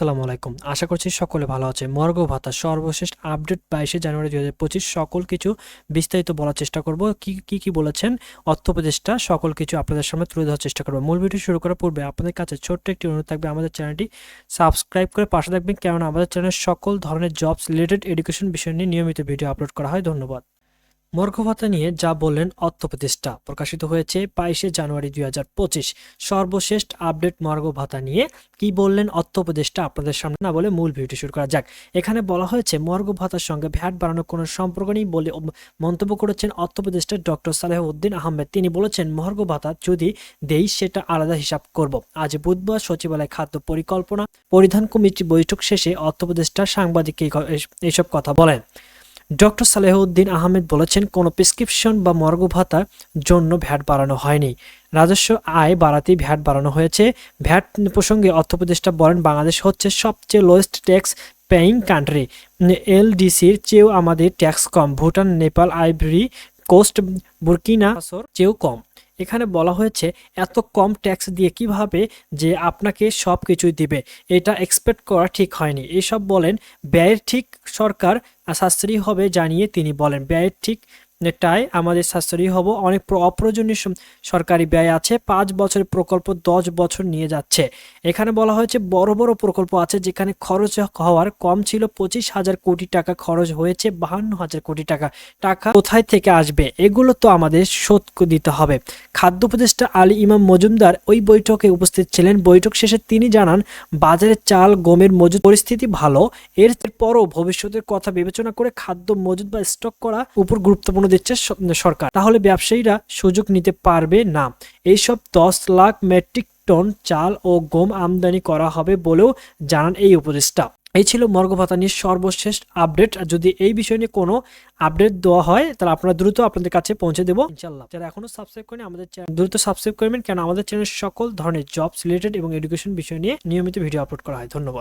আসসালামু আলাইকুম। আশা করছি সকলে ভালো আছে মর্গ ভাতা সর্বশেষ আপডেট বাইশে জানুয়ারি দুই হাজার পঁচিশ সকল কিছু বিস্তারিত বলার চেষ্টা করব। কি কি কি বলেছেন অর্থ উপদেষ্টা, সকল কিছু আপনাদের সামনে তুলে ধরার চেষ্টা করব। মূল ভিডিও শুরু করার পূর্বে আপনাদের কাছে ছোট্ট একটি অনুরোধ থাকবে। আমাদের চ্যানেলটি সাবস্ক্রাইব করে পাশে থাকবেন। কেননা আমাদের চ্যানেলে সকল ধরনের জবস রিলেটেড এডুকেশন বিষয় নিয়ে নিয়মিত ভিডিও আপলোড করা হয়। ধন্যবাদ। মর্গ ভাতা নিয়ে যা বললেন অর্থ উপদেষ্টা প্রকাশিত হয়েছে বাইশে জানুয়ারি দুই হাজার পঁচিশ। সর্বশেষ আপডেট মর্গ ভাতা নিয়ে কি বললেন অর্থ উপদেষ্টা আপনাদের সামনে না বলে মূল ভিডিও শুরু করা যাক। এখানে বলা হয়েছে মর্গ ভাতার সঙ্গে ভ্যাট বাড়ানোর কোনো সম্পর্ক নেই বলে মন্তব্য করেছেন অর্থ উপদেষ্টা ডক্টর সালেহ উদ্দিন আহমেদ। তিনি বলেছেন মর্গ ভাতা যদি দেই সেটা আলাদা হিসাব করব। আজ বুধবার সচিবালয় খাদ্য পরিকল্পনা পরিধান কমিটি বৈঠক শেষে অর্থ উপদেষ্টা সাংবাদিককে এইসব কথা বলেন। ডক্টর সালেহউদ্দিন আহমেদ বলেছেন, কোনো প্রেসক্রিপশন বা মর্গ ভাতার জন্য ভ্যাট বাড়ানো হয়নি। রাজস্ব আয় বাড়াতেই ভ্যাট বাড়ানো হয়েছে। ভ্যাট প্রসঙ্গে অর্থ উপদেষ্টা বলেন, বাংলাদেশ হচ্ছে সবচেয়ে লোয়েস্ট ট্যাক্স পেয়িং কান্ট্রি এলডিসির চেয়েও আমাদের ট্যাক্স কম। Bhutan, Nepal Ivory Coast Burkina চেয়েও কম। এখানে বলা হয়েছে, এত কম ট্যাক্স দিয়ে কীভাবে যে আপনাকে সব কিছুই দিবে? এটা এক্সপেক্ট করা ঠিক হয়নি। এসব বলেন, ব্যয়ের ঠিক সরকার সাশ্রয়ী হবে জানিয়ে তিনি বলেন। ব্যয়ের ঠিক টাই আমাদের সাশ্রয়ী হব। অনেক অপ্রয়োজনীয় সরকারি ব্যয় আছে। পাঁচ বছরের প্রকল্প দশ বছর নিয়ে যাচ্ছে। এখানে বলা হয়েছে বড় বড় প্রকল্প আছে যেখানে খরচ হওয়ার কম ছিল পঁচিশ হাজার কোটি টাকা খরচ হয়েছে বাহান্ন হাজার কোটি টাকা। টাকা কোথায় থেকে আসবে? এগুলো তো আমাদের শোধ দিতে হবে। খাদ্য উপদেষ্টা আলী ইমাম মজুমদার ওই বৈঠকে উপস্থিত ছিলেন। বৈঠক শেষে তিনি জানান, বাজারে চাল, গমের মজুদ পরিস্থিতি ভালো। এর পরও ভবিষ্যতের কথা বিবেচনা করে খাদ্য মজুদ বা স্টক করা উপর গুরুত্বপূর্ণ দিচ্ছে সরকার। তাহলে ব্যবসায়ীরা সুযোগ নিতে পারবে না। এইসব দশ লাখ মেট্রিক টন চাল ও গম আমদানি করা হবে বলেও জানান এই উপদেষ্টা। এই ছিল মর্গ ভাতা নিয়ে সর্বশেষ আপডেট। যদি এই বিষয় নিয়ে কোনো আপডেট দেওয়া হয়, তাহলে আপনারা দ্রুত আপনাদের কাছে পৌঁছে দেবো ইনশাল্লাহ যারা এখনও সাবস্ক্রাইব করেন আমাদের চ্যানেল দ্রুত সাবস্ক্রাইব করবেন কেন আমাদের চ্যানেল সকল ধরনের জবস রিলেটেড এবং এডুকেশন বিষয় নিয়ে নিয়মিত ভিডিও আপলোড করা হয়। ধন্যবাদ।